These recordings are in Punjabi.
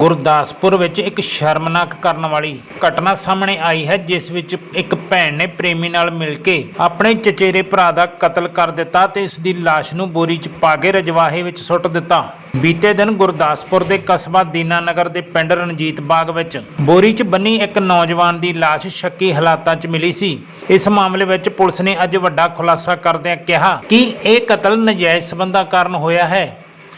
ਗੁਰਦਾਸਪੁਰ ਵਿੱਚ ਇੱਕ ਸ਼ਰਮਨਾਕ ਕਰਨ ਵਾਲੀ ਘਟਨਾ ਸਾਹਮਣੇ ਆਈ ਹੈ, ਜਿਸ ਵਿੱਚ ਇੱਕ ਭੈਣ ਨੇ ਪ੍ਰੇਮੀ ਨਾਲ ਮਿਲ ਕੇ ਆਪਣੇ ਚਚੇਰੇ ਭਰਾ ਦਾ ਕਤਲ ਕਰ ਦਿੱਤਾ ਤੇ ਇਸ ਦੀ ਲਾਸ਼ ਨੂੰ ਬੋਰੀ 'ਚ ਪਾ ਕੇ ਰਜਵਾਹੇ ਵਿੱਚ ਸੁੱਟ ਦਿੱਤਾ। ਬੀਤੇ ਦਿਨ ਗੁਰਦਾਸਪੁਰ ਦੇ ਕਸਬਾ ਦੀਨਾਨਗਰ ਦੇ ਪਿੰਡ ਰਣਜੀਤ ਬਾਗ ਵਿੱਚ ਬੋਰੀ 'ਚ ਬੰਨੀ ਇੱਕ ਨੌਜਵਾਨ ਦੀ ਲਾਸ਼ ਸ਼ੱਕੀ ਹਾਲਾਤਾਂ 'ਚ ਮਿਲੀ ਸੀ। ਇਸ ਮਾਮਲੇ ਵਿੱਚ ਪੁਲਿਸ ਨੇ ਅੱਜ ਵੱਡਾ ਖੁਲਾਸਾ ਕਰਦਿਆਂ ਕਿਹਾ ਕਿ ਇਹ ਕਤਲ ਨਜਾਇਜ਼ ਸਬੰਧਾਂ ਕਾਰਨ ਹੋਇਆ ਹੈ।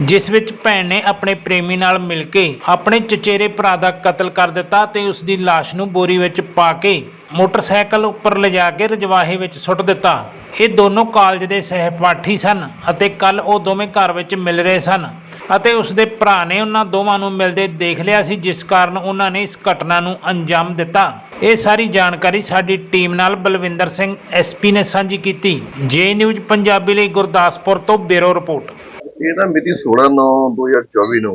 ਜਿਸ ਵਿੱਚ ਭੈਣ ਨੇ ਆਪਣੇ ਪ੍ਰੇਮੀ ਨਾਲ ਮਿਲ ਕੇ ਆਪਣੇ ਚਚੇਰੇ ਭਰਾ ਦਾ ਕਤਲ ਕਰ ਦਿੱਤਾ ਤੇ ਉਸ ਦੀ ਲਾਸ਼ ਨੂੰ ਬੋਰੀ ਵਿੱਚ ਪਾ ਕੇ ਮੋਟਰਸਾਈਕਲ ਉੱਪਰ ਲਿਜਾ ਕੇ ਰਜਵਾਹੇ ਵਿੱਚ ਸੁੱਟ ਦਿੱਤਾ। ਇਹ ਦੋਨੋਂ ਕਾਲਜ ਦੇ ਸਹਿਪਾਠੀ ਸਨ ਅਤੇ ਕੱਲ ਉਹ ਦੋਵੇਂ ਘਰ ਵਿੱਚ ਮਿਲ ਰਹੇ ਸਨ ਅਤੇ ਉਸ ਦੇ ਭਰਾ ਨੇ ਉਹਨਾਂ ਦੋਵਾਂ ਨੂੰ ਮਿਲਦੇ ਦੇਖ ਲਿਆ ਸੀ, ਜਿਸ ਕਾਰਨ ਉਹਨਾਂ ਨੇ ਇਸ ਘਟਨਾ ਨੂੰ ਅੰਜਾਮ ਦਿੱਤਾ। ਇਹ ਸਾਰੀ ਜਾਣਕਾਰੀ ਸਾਡੀ ਟੀਮ ਨਾਲ ਬਲਵਿੰਦਰ ਸਿੰਘ ਐਸਪੀ ਨੇ ਸਾਂਝੀ ਕੀਤੀ। ਜੇ ਨਿਊਜ਼, ਪੰਜਾਬੀ ਲਈ ਗੁਰਦਾਸਪੁਰ ਤੋਂ ਬਿਊਰੋ ਰਿਪੋਰਟ। ਇਹ ਨਾ ਮਿਤੀ 16/9/2024 ਨੂੰ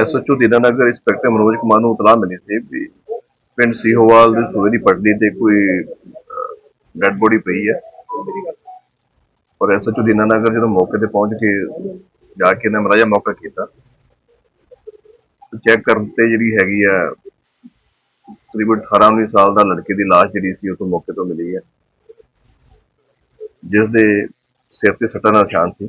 ਐਸਐਚਓ ਦੀਨਾਨਗਰ ਇੰਸਪੈਕਟਰ ਮਨੋਜ ਕੁਮਾਰ ਨੂੰ ਇਤਲਾਹ ਮਿਲੀ ਸੀ ਵੀ ਪਿੰਡ ਸੀਹੋਵਾਲ ਦੇ ਸੂਏ ਦੀ ਪਟੜੀ ਤੇ ਕੋਈ ਡੈੱਡ ਬੋਡੀ ਪਈ ਹੈ। ਔਰ ਐਸਐਚਓ ਦੀਨਾਨਗਰ ਜਦੋਂ ਮੌਕੇ ਤੇ ਪਹੁੰਚ ਕੇ ਜਾ ਕੇ ਇਹਨਾਂ ਮਰਾਇਆ ਮੌਕਾ ਕੀਤਾ, ਚੈੱਕ ਕਰਨ ਤੇ ਜਿਹੜੀ ਹੈਗੀ ਆ, ਤਕਰੀਬਨ 18 19 ਸਾਲ ਦਾ ਲੜਕੇ ਦੀ ਲਾਸ਼ ਜਿਹੜੀ ਸੀ ਉਹ ਤੋਂ ਮੌਕੇ ਤੋਂ ਮਿਲੀ ਹੈ। ਜਿਸ ਦੇ ਸਿਰ ਤੇ ਸੱਟਾਂ ਦਾ ਨਿਸ਼ਾਨ ਸੀ।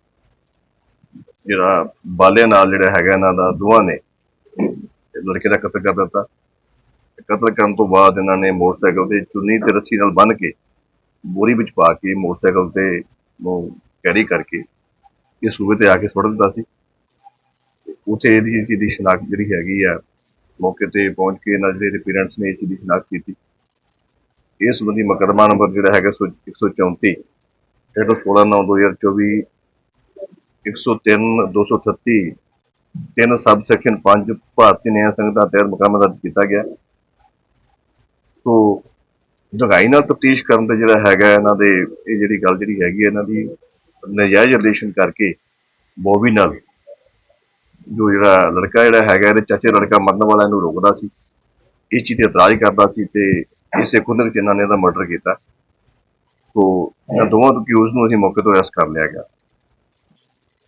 ਜਿਹੜਾ ਬਾਲਿਆਂ ਨਾਲ ਜਿਹੜਾ ਹੈਗਾ ਇਹਨਾਂ ਦਾ ਦੋਵਾਂ ਨੇ ਲੜਕੇ ਦਾ ਕਤਲ ਕਰ ਦਿੱਤਾ। ਕਤਲ ਕਰਨ ਤੋਂ ਬਾਅਦ ਇਹਨਾਂ ਨੇ ਮੋਟਰਸਾਈਕਲ ਤੇ ਚੁੰਨੀ ਤੇ ਰੱਸੀ ਨਾਲ ਬੰਨ੍ਹ ਕੇ ਬੋਰੀ ਵਿੱਚ ਪਾ ਕੇ ਮੋਟਰਸਾਈਕਲ ਤੇ ਨੂੰ ਕੈਰੀ ਕਰਕੇ ਇਹ ਸੂਬੇ ਤੇ ਆ ਕੇ ਸੁੱਟ ਦਿੱਤਾ ਸੀ। ਉੱਥੇ ਇਹਦੀ ਚੀਜ਼ ਦੀ ਸ਼ਨਾਖਤ ਜਿਹੜੀ ਹੈਗੀ ਆ, ਮੌਕੇ ਤੇ ਪਹੁੰਚ ਕੇ ਇਹਨਾਂ ਦੇ ਪੇਰੈਂਟਸ ਨੇ ਇਸ ਚੀਜ਼ ਦੀ ਸ਼ਨਾਖਤ ਕੀਤੀ। ਇਸ ਸੰਬੰਧੀ ਮੁਕੱਦਮਾ ਨੰਬਰ ਜਿਹੜਾ ਹੈਗਾ ਸੌ- 134 ਜਿਹੜਾ 16 9 2024 103 238 ਤਿੰਨ ਸਬ ਸੈਕਸ਼ਨ 5 ਭਾਰਤੀ ਨਿਆਂ ਸੰਹਿਤਾ ਤਹਿਤ ਮੁਕੱਦਮਾ ਦਰਜ ਕੀਤਾ ਗਿਆ। ਸੋ ਦਗਾਈ ਨਾਲ ਤਫਤੀਸ਼ ਕਰਨ ਦਾ ਜਿਹੜਾ ਹੈਗਾ ਇਹਨਾਂ ਦੇ, ਇਹ ਜਿਹੜੀ ਗੱਲ ਜਿਹੜੀ ਹੈਗੀ ਹੈ ਇਹਨਾਂ ਦੀ, ਨਜਾਇਜ਼ ਰਿਲੇਸ਼ਨ ਕਰਕੇ ਬੋਬੀ ਨਾਲ ਜੋ ਜਿਹੜਾ ਲੜਕਾ ਜਿਹੜਾ ਹੈਗਾ, ਇਹਦੇ ਚਾਚੇ ਲੜਕਾ ਮਰਨ ਵਾਲਾ ਇਹਨੂੰ ਰੋਕਦਾ ਸੀ। ਇਸ ਚੀਜ਼ ਤੇ ਇਤਰਾਜ਼ ਕਰਦਾ ਸੀ ਤੇ ਇਸੇ ਖੁੰਦਕ ਚ ਇਹਨਾਂ ਨੇ ਇਹਦਾ ਮਰਡਰ ਕੀਤਾ। ਸੋ ਇਹਨਾਂ ਦੋਵਾਂ ਤੋਂ ਅਕਿਊਜ਼ ਨੂੰ ਅਸੀਂ ਮੌਕੇ ਤੋਂ ਅਰੈਸਟ ਕਰ ਲਿਆ ਗਿਆ।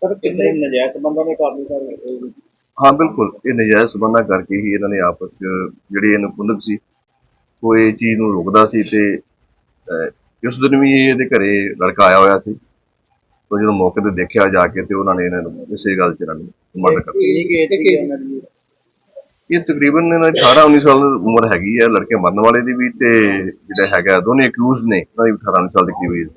ਸਰ ਕਿੰਨੇ ਨਜਾਇਜ਼ ਬੰਦਾ ਨੇ ਕਾਰਵਾਈ ਕਰ ਹਾਂ ਬਿਲਕੁਲ। ਇਹ ਨਜਾਇਜ਼ ਸਬੰਧਾਂ ਕਰਕੇ ਹੀ ਇਹਨਾਂ ਨੇ ਆਪਸ ਚ ਜਿਹੜੀ ਇਹਨੂੰ ਕੁੰਦਕ ਸੀ ਉਹ ਇਹ ਚੀਜ਼ ਨੂੰ ਰੋਕਦਾ ਸੀ ਤੇ ਅਹ, ਉਸ ਦਿਨ ਵੀ ਇਹਦੇ ਘਰੇ ਲੜਕਾ ਆਇਆ ਹੋਇਆ ਸੀ। ਤੋਂ ਜਦੋਂ ਮੌਕੇ ਤੇ ਦੇਖਿਆ ਜਾ ਕੇ ਤੇ ਉਹਨਾਂ ਨੇ ਇਹਨਾਂ ਨੂੰ ਇਸੇ ਗੱਲ ਚ ਇਹਨਾਂ ਨੂੰ ਮਰਡਰ ਕਰ ਕੇ ਤੇ ਇਹ ਤਕਰੀਬਨ ਇਹਨਾਂ ਦੀ 18 19 ਸਾਲ ਉਮਰ ਹੈਗੀ ਹੈ ਲੜਕੇ ਮਰਨ ਵਾਲੇ ਦੀ ਵੀ ਤੇ ਜਿਹੜਾ ਹੈਗਾ ਦੋਨੇ ਅਕਿਊਜ਼ ਨੇ। ਉਹਨਾਂ ਦੀ ਵੀ 18 19 ਸਾਲ ਦੀ ਕਰੀਬ age